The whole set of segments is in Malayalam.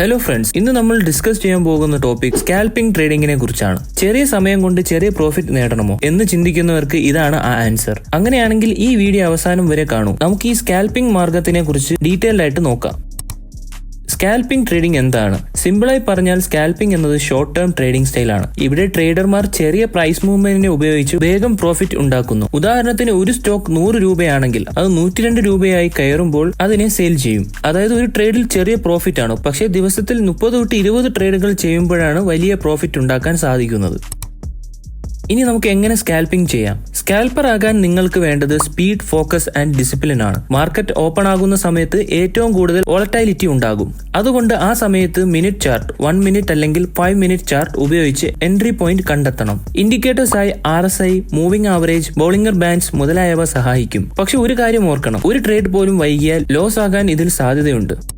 ഹലോ ഫ്രണ്ട്സ് ഇന്ന് നമ്മൾ ഡിസ്കസ് ചെയ്യാൻ പോകുന്ന ടോപ്പിക് സ്കാൽപ്പിംഗ് ട്രേഡിംഗിനെ കുറിച്ചാണ്. ചെറിയ സമയം കൊണ്ട് ചെറിയ പ്രോഫിറ്റ് നേടണമോ എന്ന് ചിന്തിക്കുന്നവർക്ക് ഇതാണ് ആ ആൻസർ അങ്ങനെയാണെങ്കിൽ ഈ വീഡിയോ അവസാനം വരെ കാണൂ. നമുക്ക് ഈ സ്കാൽപ്പിംഗ് മാർഗത്തിനെ കുറിച്ച് ഡീറ്റെയിൽഡ് ആയിട്ട് നോക്കാം. സ്കാൽപ്പിംഗ് ട്രേഡിംഗ് എന്താണ്? സിമ്പിളായി പറഞ്ഞാൽ സ്കാൽപ്പിംഗ് എന്നത് ഷോർട്ട് ടേം ട്രേഡിംഗ് സ്റ്റൈലാണ് ഇവിടെ ട്രേഡർമാർ ചെറിയ പ്രൈസ് മൂവ്മെന്റിനെ ഉപയോഗിച്ച് വേഗം പ്രോഫിറ്റ് ഉണ്ടാക്കുന്നു. ഉദാഹരണത്തിന് ഒരു സ്റ്റോക്ക് നൂറ് രൂപയാണെങ്കിൽ അത് നൂറ്റിരണ്ട് രൂപയായി കയറുമ്പോൾ അതിനെ സെയിൽ ചെയ്യും. അതായത് ഒരു ട്രേഡിൽ ചെറിയ പ്രോഫിറ്റ് ആണ്. പക്ഷേ ദിവസത്തിൽ മുപ്പത് തൊട്ട് ഇരുപത് ട്രേഡുകൾ ചെയ്യുമ്പോഴാണ് വലിയ പ്രോഫിറ്റ് ഉണ്ടാക്കാൻ സാധിക്കുന്നത്. ഇനി നമുക്ക് എങ്ങനെ സ്കാൽപ്പിംഗ് ചെയ്യാം? സ്കാൽപ്പർ ആകാൻ നിങ്ങൾക്ക് വേണ്ടത് സ്പീഡ് ഫോക്കസ് ആൻഡ് ഡിസിപ്ലിൻ ആണ്. മാർക്കറ്റ് ഓപ്പൺ ആകുന്ന സമയത്ത് ഏറ്റവും കൂടുതൽ വോളറ്റൈലിറ്റി ഉണ്ടാകും. അതുകൊണ്ട് ആ സമയത്ത് മിനിറ്റ് ചാർട്ട് വൺ മിനിറ്റ് അല്ലെങ്കിൽ ഫൈവ് മിനിറ്റ് ചാർട്ട് ഉപയോഗിച്ച് എൻട്രി പോയിന്റ് കണ്ടെത്തണം. ഇൻഡിക്കേറ്റേഴ്സ് ആയി R S I moving average Bollinger bands മുതലായവ സഹായിക്കും. പക്ഷെ ഒരു കാര്യം ഓർക്കണം. ഒരു ട്രേഡ് പോലും വൈകിയാൽ ലോസ് ആകാൻ ഇതിൽ സാധ്യതയുണ്ട്.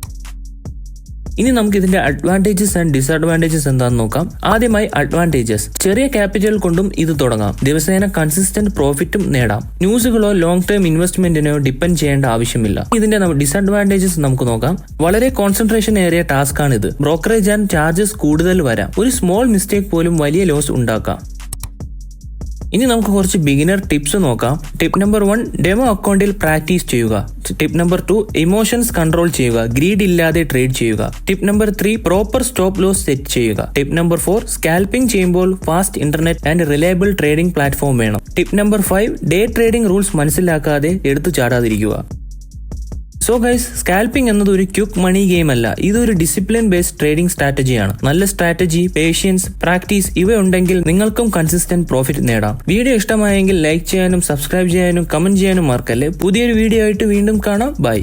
ഇനി നമുക്ക് ഇതിന്റെ അഡ്വാന്റേജസ് ആൻഡ് ഡിസ്അഡ്വാന്റേജസ് എന്താണെന്ന് നോക്കാം. ആദ്യമായി അഡ്വാന്റേജസ് ചെറിയ ക്യാപിറ്റൽ കൊണ്ടും ഇത് തുടങ്ങാം. ദിവസേന കൺസിസ്റ്റന്റ് പ്രോഫിറ്റും നേടാം. ന്യൂസുകളോ ലോങ് ടേം ഇൻവെസ്റ്റ്മെന്റിനോ ഡിപ്പെൻഡ് ചെയ്യേണ്ട ആവശ്യമില്ല. ഇതിന്റെ ഡിസ്അഡ്വാന്റേജസ് നമുക്ക് നോക്കാം. വളരെ കോൺസെൻട്രേഷൻ ഏറിയ ടാസ്ക് ആണ് ഇത് ബ്രോക്കറേജ് ആൻഡ് ചാർജസ് കൂടുതൽ വരാം. ഒരു സ്മോൾ മിസ്റ്റേക്ക് പോലും വലിയ ലോസ് ഉണ്ടാക്കാം. ഇനി നമുക്ക് കുറച്ച് ബിഗിനർ ടിപ്സ് നോക്കാം. ടിപ്പ് നമ്പർ വൺ ഡെമോ അക്കൗണ്ടിൽ പ്രാക്ടീസ് ചെയ്യുക. Tip number two emotions control ചെയ്യുക. ഗ്രീഡ് ഇല്ലാതെ ട്രേഡ് ചെയ്യുക. Tip number three proper stop loss set ചെയ്യുക. ടിപ്പ് നമ്പർ ഫോർ സ്കാൽപ്പിംഗ് ചെയ്യുമ്പോൾ fast internet and reliable trading platform വേണം. Tip number five day trading rules മനസ്സിലാക്കാതെ എടുത്തു ചാടാതിരിക്കുക. സോ ഗൈസ് സ്കാൽപ്പിംഗ് എന്നത് ഒരു ക്യുക്ക് മണി ഗെയിം അല്ല. ഇതൊരു ഡിസിപ്ലിൻ ബേസ്ഡ് ട്രേഡിംഗ് സ്ട്രാറ്റജിയാണ് നല്ല സ്ട്രാറ്റജി പേഷ്യൻസ് പ്രാക്ടീസ് ഇവയുണ്ടെങ്കിൽ നിങ്ങൾക്കും കൺസിസ്റ്റന്റ് പ്രോഫിറ്റ് നേടാം. വീഡിയോ ഇഷ്ടമായെങ്കിൽ ലൈക്ക് ചെയ്യാനും സബ്സ്ക്രൈബ് ചെയ്യാനും കമന്റ് ചെയ്യാനും മറക്കല്ലേ. പുതിയൊരു വീഡിയോ ആയിട്ട് വീണ്ടും കാണാം. ബൈ